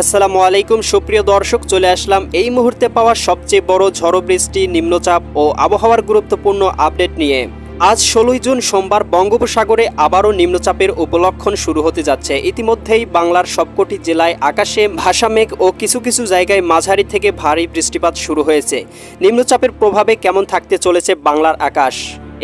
আসসালামু আলাইকুম, সুপ্রিয় দর্শক, চলে আসলাম এই মুহূর্তে পাওয়া সবচেয়ে বড় ঝড় বৃষ্টি নিম্নচাপ ও আবহাওয়ার গুরুত্বপূর্ণ আপডেট নিয়ে। আজ ষোলোই জুন সোমবার বঙ্গোপসাগরে আবারও নিম্নচাপের উপলক্ষণ শুরু হতে যাচ্ছে। ইতিমধ্যেই বাংলার সবকটি জেলায় আকাশে ভাসা মেঘ ও কিছু কিছু জায়গায় মাঝারি থেকে ভারী বৃষ্টিপাত শুরু হয়েছে। নিম্নচাপের প্রভাবে কেমন থাকতে চলেছে বাংলার আকাশ?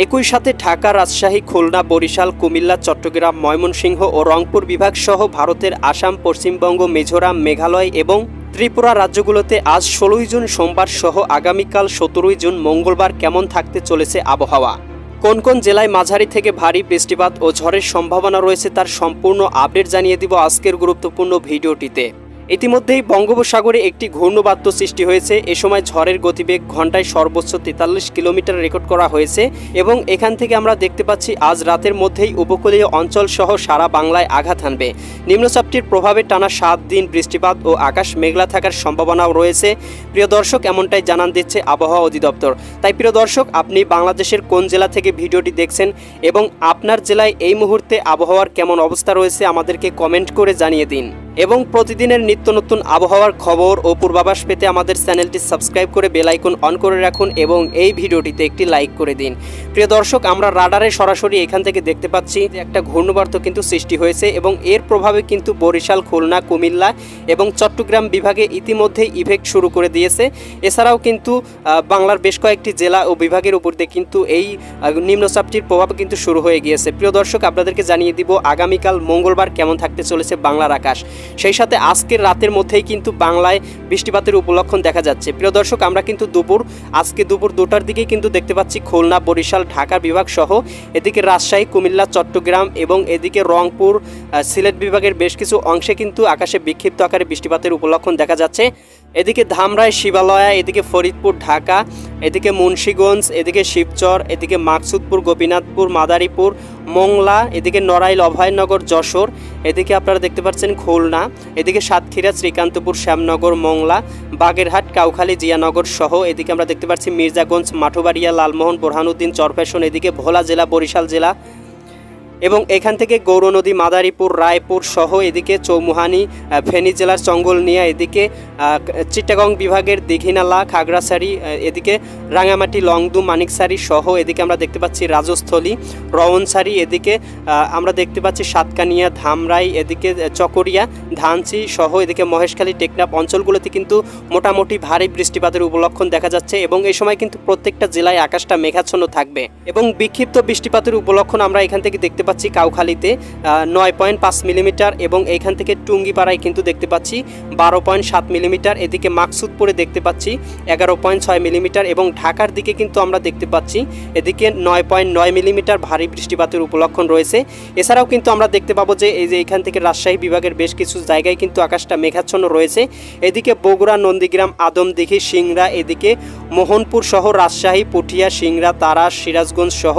একই সাথে ঢাকা রাজশাহী, খুলনা, বরিশাল, কুমিল্লা, চট্টগ্রাম, ময়মনসিংহ ও রংপুর বিভাগ সহ ভারতের আসাম, পশ্চিমবঙ্গ, মিজোরাম, মেঘালয় এবং ত্রিপুরা রাজ্যগুলোতে আজ ষোলোই জুন সোমবার সহ আগামীকাল সতেরোই জুন মঙ্গলবার কেমন থাকতে চলেছে আবহাওয়া? কোন কোন জেলায় মাঝারি থেকে ভারী বৃষ্টিপাত ও ঝড়ের সম্ভাবনা রয়েছে তার সম্পূর্ণ আপডেট জানিয়ে দিব আজকের গুরুত্বপূর্ণ ভিডিওটিতে। ইতিমধ্যেই বঙ্গোপসাগরে একটি ঘূর্ণবাত্য সৃষ্টি হয়েছে। এ সময় ঝড়ের গতিবেগ ঘন্টায় সর্বোচ্চ তেতাল্লিশ কিলোমিটার রেকর্ড করা হয়েছে এবং এখান থেকে আমরা দেখতে পাচ্ছি, আজ রাতের মধ্যেই উপকূলীয় অঞ্চল সহ সারা বাংলায় আঘাত হানবে। নিম্নচাপটির প্রভাবে টানা সাত দিন বৃষ্টিপাত ও আকাশ মেঘলা থাকার সম্ভাবনাও রয়েছে। প্রিয় দর্শক, এমনটাই জানান দিচ্ছে আবহাওয়া অধিদপ্তর। তাই প্রিয় দর্শক, আপনি বাংলাদেশের কোন জেলা থেকে ভিডিওটি দেখছেন এবং আপনার জেলায় এই মুহূর্তে আবহাওয়ার কেমন অবস্থা রয়েছে আমাদেরকে কমেন্ট করে জানিয়ে দিন। এবং প্রতিদিনের নিত্য নতুন আবহাওয়ার খবর ও পূর্বাভাস পেতে আমাদের চ্যানেলটি সাবস্ক্রাইব করে বেল আইকন অন করে রাখুন এবং এই ভিডিওটিতে একটি লাইক করে দিন। প্রিয় দর্শক, আমরা রাডারে সরাসরি এখান থেকে দেখতে পাচ্ছি যে একটা ঘূর্ণবার্ত কিন্তু সৃষ্টি হয়েছে এবং এর প্রভাবে কিন্তু বরিশাল, খুলনা, কুমিল্লা এবং চট্টগ্রাম বিভাগে ইতিমধ্যেই ইফেক্ট শুরু করে দিয়েছে। এছাড়াও কিন্তু বাংলার বেশ কয়েকটি জেলা ও বিভাগের উপর দিয়ে কিন্তু এই নিম্নচাপটির প্রভাব কিন্তু শুরু হয়ে গিয়েছে। প্রিয় দর্শক, আপনাদেরকে জানিয়ে দিব, আগামীকাল মঙ্গলবার কেমন থাকতে চলেছে বাংলার আকাশ। সেই সাথে আজকের রাতের মধ্যেই কিন্তু বাংলায় বৃষ্টিপাতের উপলক্ষণ দেখা যাচ্ছে। প্রিয় দর্শক, আমরা কিন্তু দুপুর, আজকে দুপুর দুটার দিকেই কিন্তু দেখতে পাচ্ছি খুলনা, বরিশাল, ঢাকা বিভাগ সহ এদিকে রাজশাহী, কুমিল্লা, চট্টগ্রাম এবং এদিকে রংপুর সিলেট বিভাগের বেশ কিছু অংশে কিন্তু আকাশে বিক্ষিপ্ত আকারে বৃষ্টিপাতের উপলক্ষণ দেখা যাচ্ছে। এদিকে ধামরাই শিবালয়া, এদিকে ফরিদপুর, ঢাকা, এদিকে মুন্সীগঞ্জ, এদিকে শিবচর, এদিকে মাকসুদপুর, গোপীনাথপুর, মাদারীপুর, মোংলা, এদিকে নড়াইল, অভয়নগর, যশোর, এদিকে আপনারা দেখতে পাচ্ছেন খুলনা, এদিকে সাতক্ষীরা, শ্রীকান্তপুর, শ্যামনগর, মোংলা, বাগেরহাট, কাউখালী, জিয়ানগর সহ এদিকে আমরা দেখতে পাচ্ছি মির্জাগঞ্জ, মাঠুবাড়িয়া, লালমোহন, বোরহানুদ্দিন, চরফ্যাশন, এদিকে ভোলা জেলা, বরিশাল জেলা এবং এখান থেকে গৌর নদী, মাদারীপুর, রায়পুর সহ এদিকে চৌমুহানি ফেনী জেলার চঙ্গলনিয়া, এদিকে চিটাগং বিভাগের দীঘিনালা, খাগড়াছড়ি এদিকে রাঙামাটি, লংদু, মানিকসারি সহ এদিকে আমরা দেখতে পাচ্ছি রাজস্থলী রওনসারি এদিকে আমরা দেখতে পাচ্ছি সাতকানিয়া, ধামরাই, এদিকে চকরিয়া ধানচি সহ এদিকে মহেশখালী, টেকনাফ অঞ্চলগুলোতে কিন্তু মোটামুটি ভারী বৃষ্টিপাতের উপলক্ষণ দেখা যাচ্ছে এবং এই সময় কিন্তু প্রত্যেকটা জেলায় আকাশটা মেঘাচ্ছন্ন থাকবে এবং বিক্ষিপ্ত বৃষ্টিপাতের উপলক্ষণ আমরা এখান থেকে দেখতে পাচ্ছি কাউখালীতে নয় পয়েন্ট পাঁচ মিলিমিটার এবং এইখান থেকে টুঙ্গিপাড়ায় কিন্তু দেখতে পাচ্ছি বারো পয়েন্ট সাত মিলিমিটার, এদিকে মাকসুদপুরে দেখতে পাচ্ছি এগারো পয়েন্ট ছয় মিলিমিটার এবং ঢাকার দিকে কিন্তু আমরা দেখতে পাচ্ছি এদিকে নয় পয়েন্ট নয় মিলিমিটার ভারী বৃষ্টিপাতের উপলক্ষণ রয়েছে। এছাড়াও কিন্তু আমরা দেখতে পাবো যে এই যে এখান থেকে রাজশাহী বিভাগের বেশ কিছু জায়গায় কিন্তু আকাশটা মেঘাচ্ছন্ন রয়েছে। এদিকে বগুড়া, নন্দীগ্রাম, আদমদিঘি, সিংড়া, এদিকে মোহনপুর সহ রাজশাহী, পুঠিয়া, সিংড়া, তারা, সিরাজগঞ্জ সহ,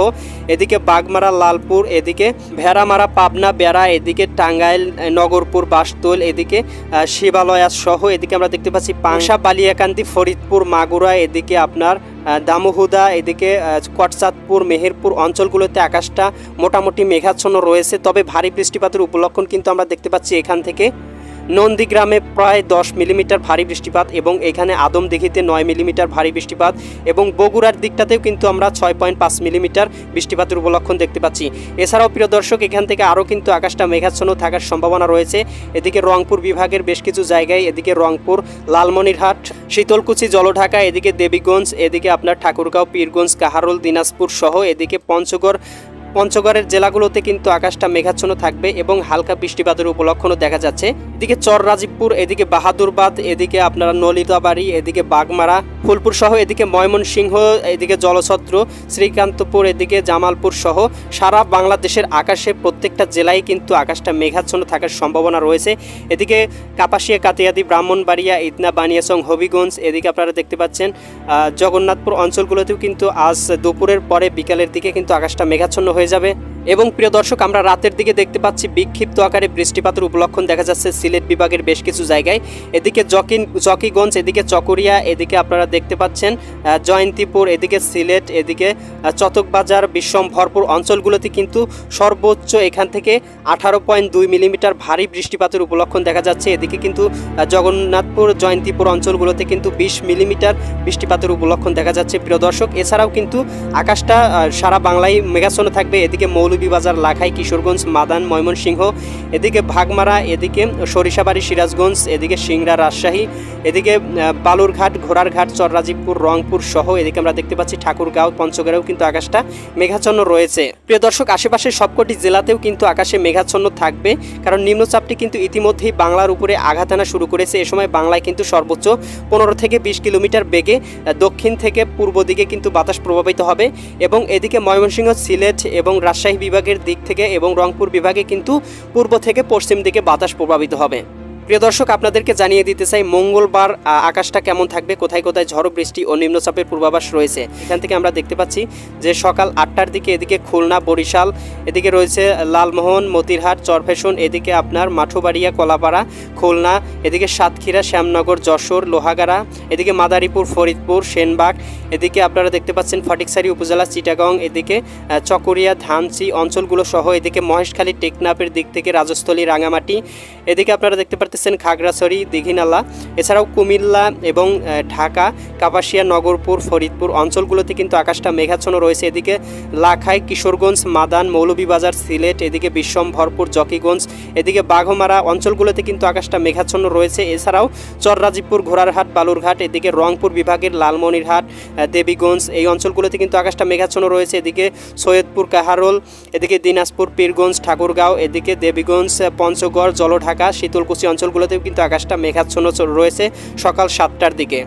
এদিকে বাগমারা, লালপুর, এদিকে ভেড়ামারা, পাবনা, বেড়া, এদিকে টাঙ্গাইল, নগরপুর, বাসতোল, এদিকে শিবালয়া সহ এদিকে আমরা দেখতে পাচ্ছি পাংশা বালিয়াকান্দি, ফরিদপুর, মাগুরা, এদিকে আপনার দামুহুদা, এদিকে কটচাঁদপুর মেহেরপুর অঞ্চলগুলোতে আকাশটা মোটামুটি মেঘাচ্ছন্ন রয়েছে। তবে ভারী বৃষ্টিপাতের উপলক্ষণ কিন্তু আমরা দেখতে পাচ্ছি এখান থেকে। নন্দীগ্রামে প্রায় দশ মিলিমিটার ভারী বৃষ্টিপাত এবং এখানে আদমদিঘিতে নয় মিলিমিটার ভারী বৃষ্টিপাত এবং বগুড়ার দিকটাতেও কিন্তু আমরা ছয় পয়েন্ট পাঁচ মিলিমিটার বৃষ্টিপাতের উপলক্ষণ দেখতে পাচ্ছি। এছাড়াও প্রিয় দর্শক, এখান থেকে আরও কিন্তু আকাশটা মেঘাচ্ছন্ন থাকার সম্ভাবনা রয়েছে। এদিকে রংপুর বিভাগের বেশ কিছু জায়গায় এদিকে রংপুর, লালমনিরহাট, শীতলকুচি, জলঢাকা, এদিকে দেবীগঞ্জ, এদিকে আপনার ঠাকুরগাঁও, পীরগঞ্জ, কাহারোল, দিনাজপুর সহ এদিকে পঞ্চগড় পঞ্চগড়ের জেলাগুলোতে কিন্তু আকাশটা মেঘাচ্ছন্ন থাকবে এবং হালকা বৃষ্টিপাতের উপলক্ষণও দেখা যাচ্ছে। এদিকে চর রাজীবপুর, এদিকে বাহাদুরবাদ, এদিকে আপনারা নলিতাবাড়ি, এদিকে বাগমারা, ফুলপুর সহ এদিকে ময়মনসিংহ, এদিকে জলছত্র, শ্রীকান্তপুর, এদিকে জামালপুর সহ সারা বাংলাদেশের আকাশে প্রত্যেকটা জেলায় কিন্তু আকাশটা মেঘাচ্ছন্ন থাকার সম্ভাবনা রয়েছে। এদিকে কাপাসিয়া, কাতিয়াদি, ব্রাহ্মণবাড়িয়া, ইতনা বানিয়াসং হবিগঞ্জ, এদিকে আপনারা দেখতে পাচ্ছেন জগন্নাথপুর অঞ্চলগুলোতেও কিন্তু আজ দুপুরের পরে বিকালের দিকে কিন্তু আকাশটা মেঘাচ্ছন্ন হয়ে যাবে। এবং প্রিয় দর্শক, আমরা রাতের দিকে দেখতে পাচ্ছি বিক্ষিপ্ত আকারে বৃষ্টিপাতের উপলক্ষণ দেখা যাচ্ছে সিলেট বিভাগের বেশ কিছু জায়গায়। এদিকে জকিন, জকিগঞ্জ, এদিকে চকরিয়া, এদিকে আপনারা দেখতে পাচ্ছেন জয়ন্তীপুর, এদিকে সিলেট, এদিকে চতকবাজার বিশ্বম ভরপুর অঞ্চলগুলোতে কিন্তু সর্বোচ্চ এখান থেকে আঠারো পয়েন্ট দুই মিলিমিটার ভারী বৃষ্টিপাতের উপলক্ষণ দেখা যাচ্ছে। এদিকে কিন্তু জগন্নাথপুর, জয়ন্তীপুর অঞ্চলগুলোতে কিন্তু বিশ মিলিমিটার বৃষ্টিপাতের উপলক্ষণ দেখা যাচ্ছে। প্রিয় দর্শক, এছাড়াও কিন্তু আকাশটা সারা বাংলায় মেঘাচ্ছন্ন থাকবে। এদিকে মৌলভীবাজার লাখাই, কিশোরগঞ্জ, মাদান, ময়মনসিংহ, এদিকে ভাগমারা, এদিকে সরিষাবাড়ি, সিরাজগঞ্জ, এদিকে সিংড়া, রাজশাহী, এদিকে বালুরঘাট, ঘোড়ারঘাট, চররাজীবপুর, রংপুর সহ এদিকে আমরা দেখতে পাচ্ছি ঠাকুরগাঁও, পঞ্চগড়েও কিন্তু আকাশটা মেঘাচ্ছন্ন রয়েছে। প্রিয় দর্শক আশেপাশের সবকটি জেলাতেও কিন্তু আকাশে মেঘাচ্ছন্ন থাকবে, কারণ নিম্নচাপটি কিন্তু ইতিমধ্যেই বাংলার উপরে আঘাত আনা শুরু করেছে। এ সময় বাংলায় কিন্তু সর্বোচ্চ পনেরো থেকে বিশ কিলোমিটার বেগে দক্ষিণ থেকে পূর্ব দিকে কিন্তু বাতাস প্রভাবিত হবে এবং এদিকে ময়মনসিংহ, সিলেট এবং রাজশাহী বিভাগের দিক থেকে এবং রংপুর বিভাগে কিন্তু পূর্ব থেকে পশ্চিম দিকে বাতাস প্রভাবিত হবে। প্রিয় দর্শক, আপনাদেরকে জানিয়ে দিতে চাই, মঙ্গলবার আকাশটা কেমন থাকবে? কোথায় কোথায় ঝড় বৃষ্টি ও নিম্নচাপের পূর্বাভাস রয়েছে? এখান থেকে আমরা দেখতে পাচ্ছি যে সকাল আটটার দিকে এদিকে খুলনা, বরিশাল, এদিকে রয়েছে লালমোহন, মতিরহাট, চরফেশন, এদিকে আপনার মাঠুবাড়িয়া, কলাপাড়া, খুলনা, এদিকে সাতক্ষীরা, শ্যামনগর, যশোর, লোহাগাড়া, এদিকে মাদারীপুর, ফরিদপুর, সেনবাগ, এদিকে আপনারা দেখতে পাচ্ছেন ফটিকসারি উপজেলা, চিটাগং, এদিকে চকরিয়া ধানচি অঞ্চলগুলো সহ এদিকে মহেশখালী টেকনাপের দিক থেকে রাজস্থলী, রাঙামাটি, এদিকে আপনারা দেখতে পারতেছেন খাগড়াছড়ি, দিঘিনালা, এছাড়াও কুমিল্লা এবং ঢাকা, কাপাসিয়া, নগরপুর, ফরিদপুর অঞ্চলগুলোতে কিন্তু আকাশটা মেঘাচ্ছন্ন রয়েছে। এদিকে লাখাই, কিশোরগঞ্জ, মাদান, মৌলভীবাজার, সিলেট, এদিকে বিশ্বম ভরপুর জকিগঞ্জ, এদিকে বাঘমারা অঞ্চলগুলোতে কিন্তু আকাশটা মেঘাচ্ছন্ন রয়েছে। এছাড়াও চররাজীবপুর, ঘোড়ারহাট, বালুরঘাট, এদিকে রংপুর বিভাগের লালমনিরহাট দেবীগঞ্জ এই অঞ্চলগুলোতে কিন্তু আকাশটা মেঘাচ্ছন্ন রয়েছে। এদিকে সৈয়দপুর, কাহারোল, এদিকে দিনাজপুর, পীরগঞ্জ, ঠাকুরগাঁও, এদিকে দেবীগঞ্জ, পঞ্চগড়, জলঢাকা, শীতলকুচি অঞ্চলগুলোতেও কিন্তু আকাশটা মেঘাচ্ছন্ন রয়েছে সকাল সাতটার দিকে।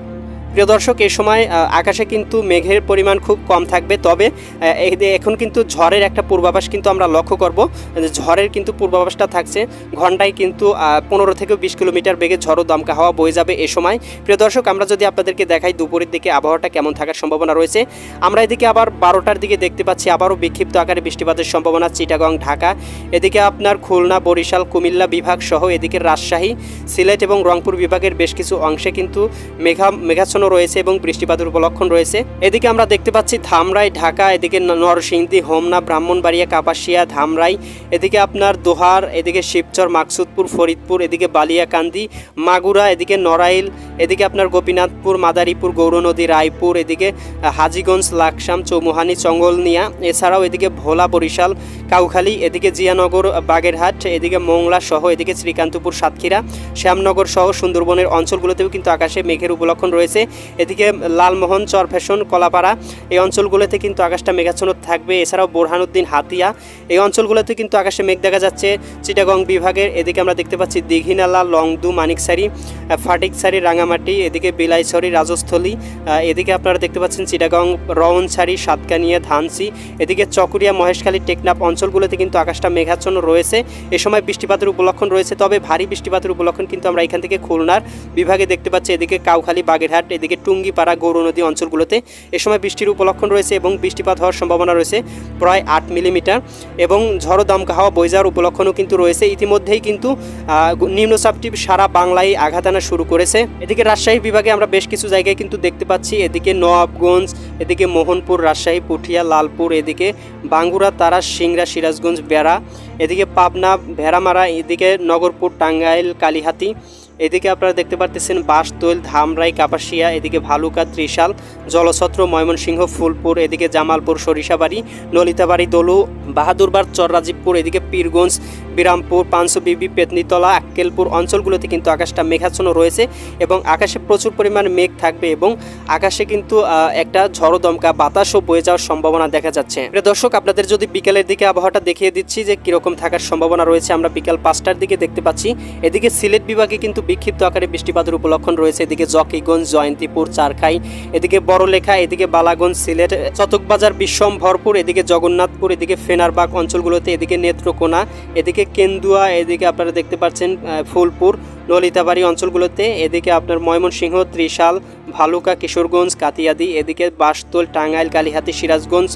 প্রিয় দর্শক এই সময় আকাশে কিন্তু মেঘের পরিমাণ খুব কম থাকবে। তবে এখন কিন্তু ঝড়ের একটা পূর্বাভাস কিন্তু আমরা লক্ষ্য করব। ঝড়ের কিন্তু পূর্বাভাসটা থাকছে ঘন্টায় কিন্তু পনেরো থেকে বিশ কিলোমিটার বেগে ঝড় দমকা হাওয়া বয়ে যাবে এ সময়। প্রিয় দর্শক, আমরা যদি আপনাদেরকে দেখাই দুপুরের দিকে আবহাওয়াটা কেমন থাকার সম্ভাবনা রয়েছে। আমরা এদিকে আবার বারোটার দিকে দেখতে পাচ্ছি আবারও বিক্ষিপ্ত আকারে বৃষ্টিপাতের সম্ভাবনা, চিটাগং, ঢাকা। এদিকে আপনার খুলনা, বরিশাল, কুমিল্লা বিভাগ সহ এদিকে রাজশাহী, সিলেট এবং রংপুর বিভাগের বেশ কিছু অংশে কিন্তু মেঘা, মেঘাচ্ছন্ন রয়েছে এবং বৃষ্টিপাতের উপলক্ষণ রয়েছে। এদিকে আমরা দেখতে পাচ্ছি ধামরাই, ঢাকা, এদিকে নরসিংদী, হোমনা, ব্রাহ্মণবাড়িয়া, কাপাসিয়া, ধামরাই, এদিকে আপনার দোহার, এদিকে শিবচর, মাকসুদপুর, ফরিদপুর, এদিকে বালিয়াকান্দি, মাগুরা, এদিকে নড়াইল, এদিকে আপনার গোপীনাথপুর, মাদারীপুর, গৌরনদী, রায়পুর, এদিকে হাজিগঞ্জ, লাকসাম, চৌমুহানি, চঙ্গলনিয়া, এছাড়াও এদিকে ভোলা, বরিশাল, কাউখালী, এদিকে জিয়ানগর, বাগেরহাট, এদিকে মোংলা সহ এদিকে শ্রীকান্তপুর, সাতক্ষীরা, শ্যামনগর সহ সুন্দরবনের অঞ্চলগুলোতেও কিন্তু আকাশে মেঘের উপলক্ষণ রয়েছে। এদিকে লালমোহন, চরফেশন, কলাপাড়া, এই অঞ্চলগুলোতে কিন্তু আকাশটা মেঘাচ্ছন্ন থাকবে। এছাড়াও বোরহানুদ্দিন, হাতিয়া, এই অঞ্চলগুলোতে কিন্তু আকাশে মেঘ দেখা যাচ্ছে চিটাগং বিভাগের। এদিকে আমরা দেখতে পাচ্ছি দিঘিনালা, লংদু, মানিকসারি ফাটিকসারি, রাঙামাটি, এদিকে বিলাইছড়ি, রাজস্থলী এদিকে আপনারা দেখতে পাচ্ছেন চিটাগং, রওনছাড়ি, সাতকানিয়া, ধানসি, এদিকে চকুরিয়া, মহেশখালী, টেকনাফ অঞ্চলগুলোতে কিন্তু আকাশটা মেঘাচ্ছন্ন রয়েছে। এ সময় বৃষ্টিপাতের উপলক্ষণ রয়েছে, তবে ভারী বৃষ্টিপাতের উপলক্ষণ কিন্তু আমরা এখান থেকে খুলনার বিভাগে দেখতে পাচ্ছি। এদিকে কাউখালী, বাগেরহাট, এদিকে টুঙ্গিপাড়া গৌরনদী অঞ্চলগুলোতে এ সময় বৃষ্টির উপলক্ষণ রয়েছে এবং বৃষ্টিপাত হওয়ার সম্ভাবনা রয়েছে প্রায় আট মিলিমিটার এবং ঝড়ো দমকা হাওয়া যাওয়ার উপলক্ষণও কিন্তু রয়েছে। ইতিমধ্যেই কিন্তু নিম্নচাপটি সারা বাংলায় আঘাত আনা শুরু করেছে। এদিকে রাজশাহী বিভাগে আমরা বেশ কিছু জায়গায় কিন্তু দেখতে পাচ্ছি। এদিকে নবাবগঞ্জ এদিকে মোহনপুর, রাজশাহী, পুঠিয়া, লালপুর, এদিকে বাঙ্গুরা, তারা সিংরা সিরাজগঞ্জ, বেড়া, এদিকে পাবনা, ভেড়ামারা, এদিকে নগরপুর, টাঙ্গাইল, কালীহাতি এদিকে আপনারা দেখতে পারতেছেন বাসতৈল ধামরাই, কাপাসিয়া, এদিকে ভালুকা ত্রিশাল, জলছত্র, ময়মনসিংহ, ফুলপুর, এদিকে জামালপুর, সরিষাবাড়ি, নলিতাবাড়ি, দলু বাহাদুরবার চররাজীবপুর, এদিকে পীরগঞ্জ, বিরামপুর পাঁচশোবিবি পেতনিতলা, আক্কেলপুর অঞ্চলগুলোতে কিন্তু আকাশটা মেঘাচ্ছন্ন রয়েছে এবং আকাশে প্রচুর পরিমাণ মেঘ থাকবে এবং আকাশে কিন্তু একটা ঝড়ো দমকা বাতাসও বয়ে যাওয়ার সম্ভাবনা দেখা যাচ্ছে। দর্শক, আপনাদের যদি বিকেলের দিকে আবহাওয়াটা দেখিয়ে দিচ্ছি যে কীরকম থাকার সম্ভাবনা রয়েছে, আমরা বিকাল পাঁচটার দিকে দেখতে পাচ্ছি। এদিকে সিলেট বিভাগে কিন্তু বিক্ষিপ্ত আকারে বৃষ্টিপাতের উপলক্ষণ রয়েছে। এদিকে জকিগঞ্জ, জয়ন্তীপুর, চারখাই, এদিকে বড়লেখা, এদিকে বালাগঞ্জ, সিলেট, চতকবাজার বিশ্বম ভরপুর, এদিকে জগন্নাথপুর, এদিকে ফেনারবাগ অঞ্চলগুলোতে, এদিকে নেত্রকোনা, এদিকে কেন্দুয়া, এদিকে আপনারা দেখতে পাচ্ছেন ফুলপুর ললিতাবাড়ি অঞ্চলগুলোতে, এদিকে আপনার ময়মনসিংহ, ত্রিশাল ভালুকা, কিশোরগঞ্জ, কাতিয়াদি, এদিকে বাসতোল, টাঙ্গাইল, কালিহাতি, সিরাজগঞ্জ,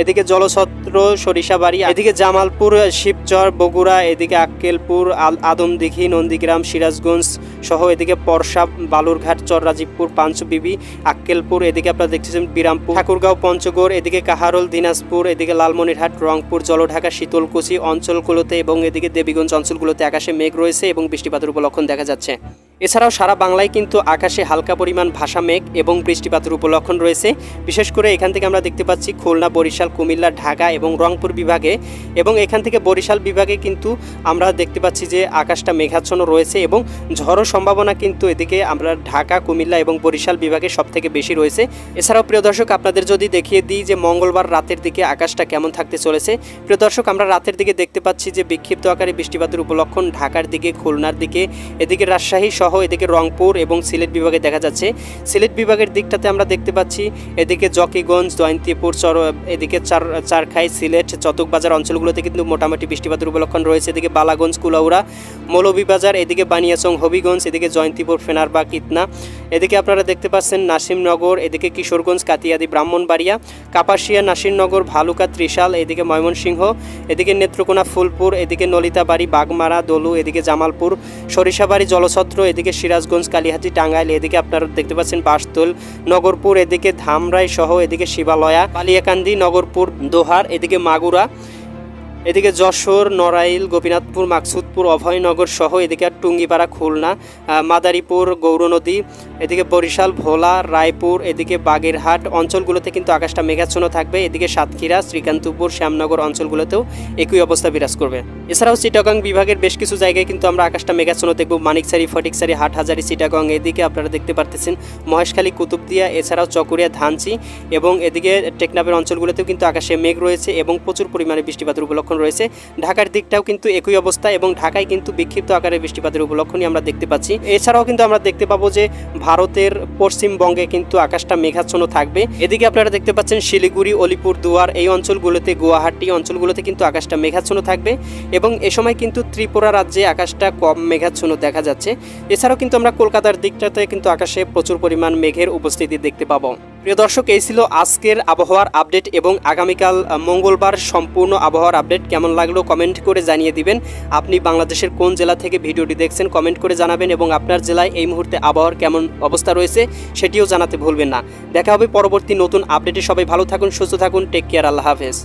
এদিকে জলছত্র, সরিষাবাড়ি, এদিকে জামালপুর, শিবচর, বগুড়া, এদিকে আক্কেলপুর আদমদিঘি, নন্দীগ্রাম, সিরাজগঞ্জ সহ এদিকে পরশা, বালুরঘাট, চররাজীবপুর, পাঞ্চবিবি, আক্কেলপুর, এদিকে আপনারা দেখতেছেন বিরামপুর, ঠাকুরগাঁও, পঞ্চগড়, এদিকে কাহারোল, দিনাজপুর, এদিকে লালমনিরহাট, রংপুর, জলঢাকা, শীতলকুচি অঞ্চলগুলোতে এবং এদিকে দেবীগঞ্জ অঞ্চলগুলোতে আকাশে মেঘ রয়েছে এবং বৃষ্টিপাতের উপলক্ষণ দেখা যাচ্ছে। এছাড়াও সারা বাংলায় কিন্তু আকাশে হালকা পরিমাণ ভাষা মেঘ এবং বৃষ্টিপাতের উপলক্ষণ রয়েছে। বিশেষ করে এখান থেকে আমরা দেখতে পাচ্ছি খুলনা, বরিশাল, কুমিল্লা, ঢাকা এবং রংপুর বিভাগে এবং এখান থেকে বরিশাল বিভাগে কিন্তু আমরা দেখতে পাচ্ছি যে আকাশটা মেঘাচ্ছন্ন রয়েছে এবং ঝড়ও সম্ভাবনা কিন্তু এদিকে আমরা ঢাকা, কুমিল্লা এবং বরিশাল বিভাগে সব থেকে বেশি রয়েছে। এছাড়াও প্রিয় দর্শক, আপনাদের যদি দেখিয়ে দিই যে মঙ্গলবার রাতের দিকে আকাশটা কেমন থাকতে চলেছে। প্রিয় দর্শক, আমরা রাতের দিকে দেখতে পাচ্ছি যে বিক্ষিপ্ত আকারে বৃষ্টিপাতের উপলক্ষণ ঢাকার দিকে, খুলনার দিকে, এদিকে রাজশাহী সহ এদিকে রংপুর এবং সিলেট বিভাগে দেখা যাচ্ছে। সিলেট বিভাগের দিকটাতে আমরা দেখতে পাচ্ছি, এদিকে জকিগঞ্জ, জয়ন্তীপুর, চর এদিকে চার চারখাই, সিলেট, চতকবাজার অঞ্চলগুলোতে কিন্তু মোটামুটি বৃষ্টিপাতের উপলক্ষণ রয়েছে। এদিকে বালাগঞ্জ, কুলাউড়া, মৌলভীবাজার, এদিকে বানিয়াচং, হবিগঞ্জ, এদিকে জয়ন্তীপুর, ফেনারবাগ, ইতনা। এদিকে আপনারা দেখতে পাচ্ছেন নাসিমনগর, এদিকে কিশোরগঞ্জ, কাতিয়াদি, ব্রাহ্মণবাড়িয়া, কাপাসিয়া নাসিরনগর ভালুকা, ত্রিশাল, এদিকে ময়মনসিংহ, এদিকে নেত্রকোনা, ফুলপুর, এদিকে নলিতাবাড়ি, বাগমারা, দলু, এদিকে জামালপুর, সরিষাবাড়ি, জলছত্র এদিকে সিরাজগঞ্জ, কালীহাতি, টাঙ্গাইল, এদিকে আপনারা দেখতে পাচ্ছেন বাসতুল, নগরপুর, এদিকে ধামরাই সহ এদিকে শিবালয়া, কালিয়াকান্দি, নগরপুর, দোহার, এদিকে মাগুরা, এদিকে যশোর, নড়াইল, গোপীনাথপুর, মাকসুদপুর, অভয়নগর সহ এদিকে টুঙ্গিপাড়া, খুলনা মাদারীপুর, গৌরনদী এদিকে বরিশাল, ভোলা, রায়পুর, এদিকে বাগেরহাট অঞ্চলগুলোতে কিন্তু আকাশটা মেঘাচ্ছন্ন থাকবে। এদিকে সাতক্ষীরা, শ্রীকান্তপুর, শ্যামনগর অঞ্চলগুলোতেও একই অবস্থা বিরাজ করবে। এছাড়াও চিটাগং বিভাগের বেশ কিছু জায়গায় কিন্তু আমরা আকাশটা মেঘাচ্ছন্ন দেখব। মানিকসারি ফটিকসারি হাটহাজারি, চিটাগং এদিকে আপনারা দেখতে পারতেছেন। মহেশখালী, কুতুবদিয়া, এছাড়াও চকরিয়া ধানচি এবং এদিকে টেকনাফের অঞ্চলগুলোতেও কিন্তু আকাশে মেঘ রয়েছে এবং প্রচুর পরিমাণে বৃষ্টিপাতের উপলক্ষণ রয়েছে। ঢাকার দিকটাও কিন্তু একই অবস্থা এবং ঢাকায় কিন্তু বিক্ষিপ্ত আকারে বৃষ্টিপাতের উপলক্ষণই আমরা দেখতে পাচ্ছি। এছাড়াও কিন্তু আমরা দেখতে পাবো যে ভারতের পশ্চিমবঙ্গে কিন্তু আকাশটা মেঘাচ্ছন্ন থাকবে। এদিকে আপনারা দেখতে পাচ্ছেন শিলিগুড়ি, অলিপুর, দুয়ার এই অঞ্চলগুলোতে, গুয়াহাটি অঞ্চলগুলোতে কিন্তু আকাশটা মেঘাচ্ছন্ন থাকবে এবং এ সময় কিন্তু ত্রিপুরা রাজ্যে আকাশটা কম মেঘাচ্ছন্ন দেখা যাচ্ছে। এছাড়াও কিন্তু আমরা কলকাতার দিকটাতে কিন্তু আকাশে প্রচুর পরিমাণ মেঘের উপস্থিতি দেখতে পাবো। প্রিয় দর্শক, এই ছিল আজকের আবহাওয়ার আপডেট এবং আগামীকাল মঙ্গলবার সম্পূর্ণ আবহাওয়ার আপডেট। কেমন লাগল কমেন্ট করে জানিয়ে দিবেন। আপনি বাংলাদেশের কোন জেলা থেকে ভিডিওটি দেখছেন কমেন্ট করে জানাবেন এবং আপনার জেলায় এই মুহূর্তে আবহাওয়ার কেমন অবস্থা রয়েছে সেটিও জানাতে ভুলবেন না। দেখা হবে পরবর্তী নতুন আপডেটে। সবাই ভালো থাকুন, সুস্থ থাকুন। টেক কেয়ার আল্লাহ হাফেজ।